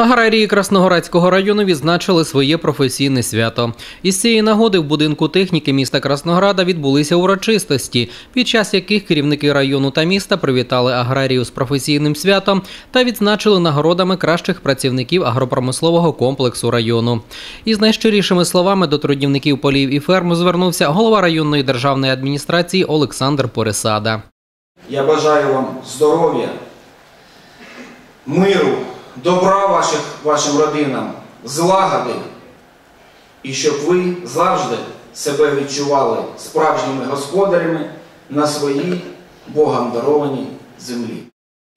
Аграрії Красноградського району відзначили своє професійне свято. Із цієї нагоди в будинку техніки міста Краснограда відбулися урочистості, під час яких керівники району та міста привітали аграрію з професійним святом та відзначили нагородами кращих працівників агропромислового комплексу району. Із найщирішими словами до трудівників полів і ферм звернувся голова районної державної адміністрації Олександр Порисада. Я бажаю вам здоров'я, миру, добра ваших, вашим родинам, злагоди, і щоб ви завжди себе відчували справжніми господарями на своїй Богом дарованій землі.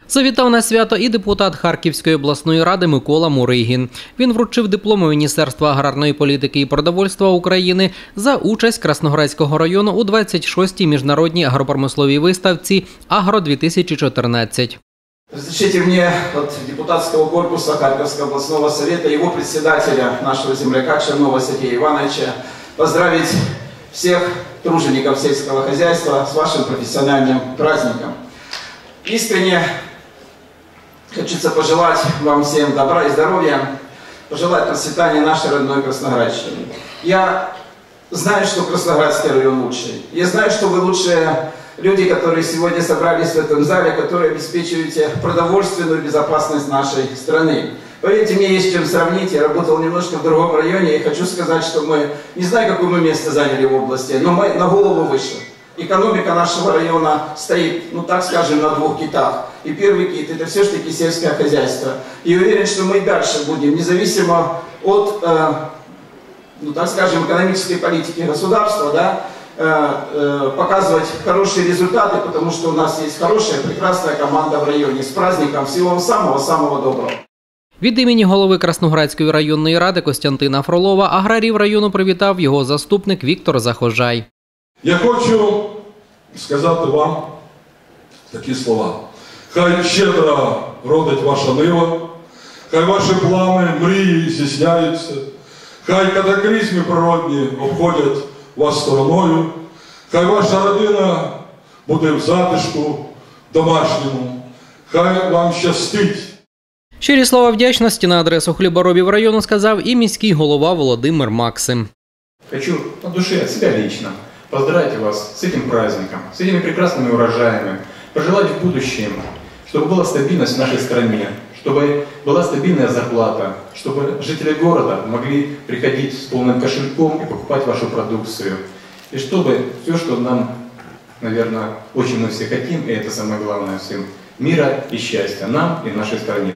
Завітав на свято і депутат Харківської обласної ради Микола Муригін. Він вручив дипломи Міністерства аграрної політики і продовольства України за участь Красноградського району у 26-й міжнародній агропромисловій виставці Агро 2014 Разрешите мне от депутатского корпуса Харьковского областного совета, его председателя, нашего земляка Чернова Сергея Ивановича, поздравить всех тружеников сельского хозяйства с вашим профессиональным праздником. Искренне хочется пожелать вам всем добра и здоровья, пожелать процветания нашей родной Красноградщины. Я знаю, что Красноградский район лучший. Я знаю, что вы лучшие люди, которые сегодня собрались в этом зале, которые обеспечиваете продовольственную безопасность нашей страны. Поверьте, мне есть чем сравнить. Я работал немножко в другом районе и хочу сказать, что мы, не знаю, какое мы место заняли в области, но мы на голову выше. Экономика нашего района стоит, ну так скажем, на двух китах. И первый кит это все-таки сельское хозяйство. И уверен, что мы дальше будем, независимо от, э, ну так скажем, экономической политики государства, да, показывать хорошие результаты, потому что у нас есть хорошая, прекрасная команда в районе. С праздником! Всего вам самого-самого доброго! Від імені голови Красноградської районної ради Костянтина Фролова аграрів району привітав його заступник Віктор Захожай. Я хочу сказати вам такі слова. Хай щедро родить ваша нива, хай ваші плани, мрії здійсняються, хай катаклізми природні обходять вас стороною, хай ваша родина буде в затишку домашньому, хай вам щастить. Щирі слова вдячності на адресу хліборобів району сказав і міський голова Володимир Максим. Хочу от души, от себя лично поздравить вас с этим праздником, с этими прекрасными урожаями, пожелать в будущем, чтобы была стабильность в нашей стране, чтобы была стабильная зарплата, чтобы жители города могли приходить с полным кошельком и покупать вашу продукцию. И чтобы все, что нам, наверное, очень мы все хотим, и это самое главное всем, мира и счастья нам и нашей стране.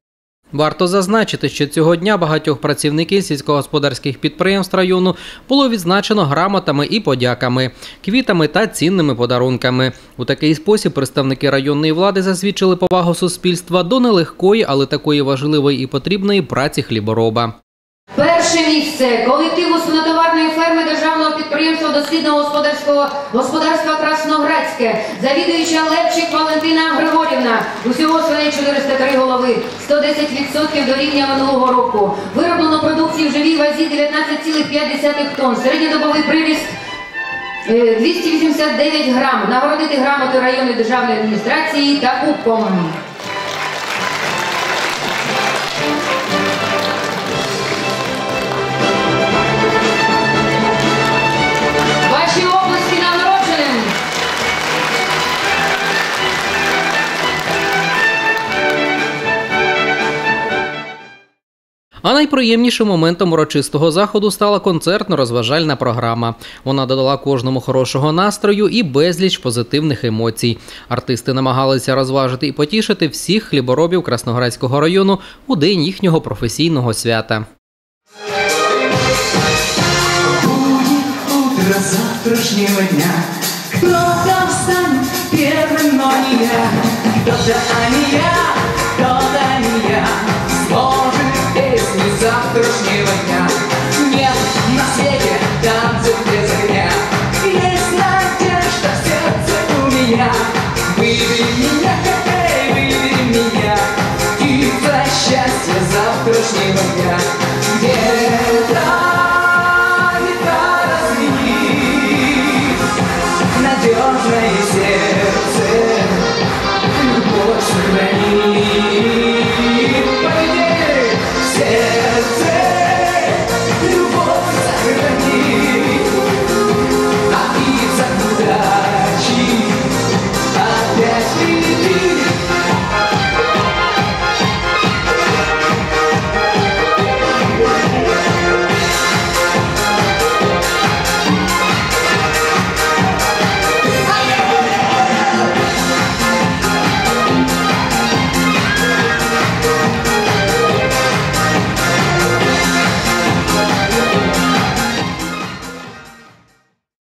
Варто зазначити, що цього дня багатьох працівників сільськогосподарських підприємств району було відзначено грамотами і подяками, квітами та цінними подарунками. У такий спосіб представники районної влади засвідчили повагу суспільства до нелегкої, але такої важливої і потрібної праці хлібороба. Перше місце колективу свинотоварної ферми державного підприємства дослідного господарського господарства Красноградське, завідуюча Левчик Валентина Григорівна. Усього свиней 403 голови, 110% до рівня минулого року. Вироблено продукції в живій вазі 19,5 тонн. Середньодобовий приріст е, 289 грам. Нагородити грамоти районної державної адміністрації та кубком. А найприємнішим моментом урочистого заходу стала концертно-розважальна програма. Вона додала кожному хорошого настрою і безліч позитивних емоцій. Артисти намагалися розважити і потішити всіх хліборобів Красноградського району у день їхнього професійного свята. Завтрашнего дня Кто-то встанет первым, но не я Кто-то, а не я, счастье завтрашнего дня. Где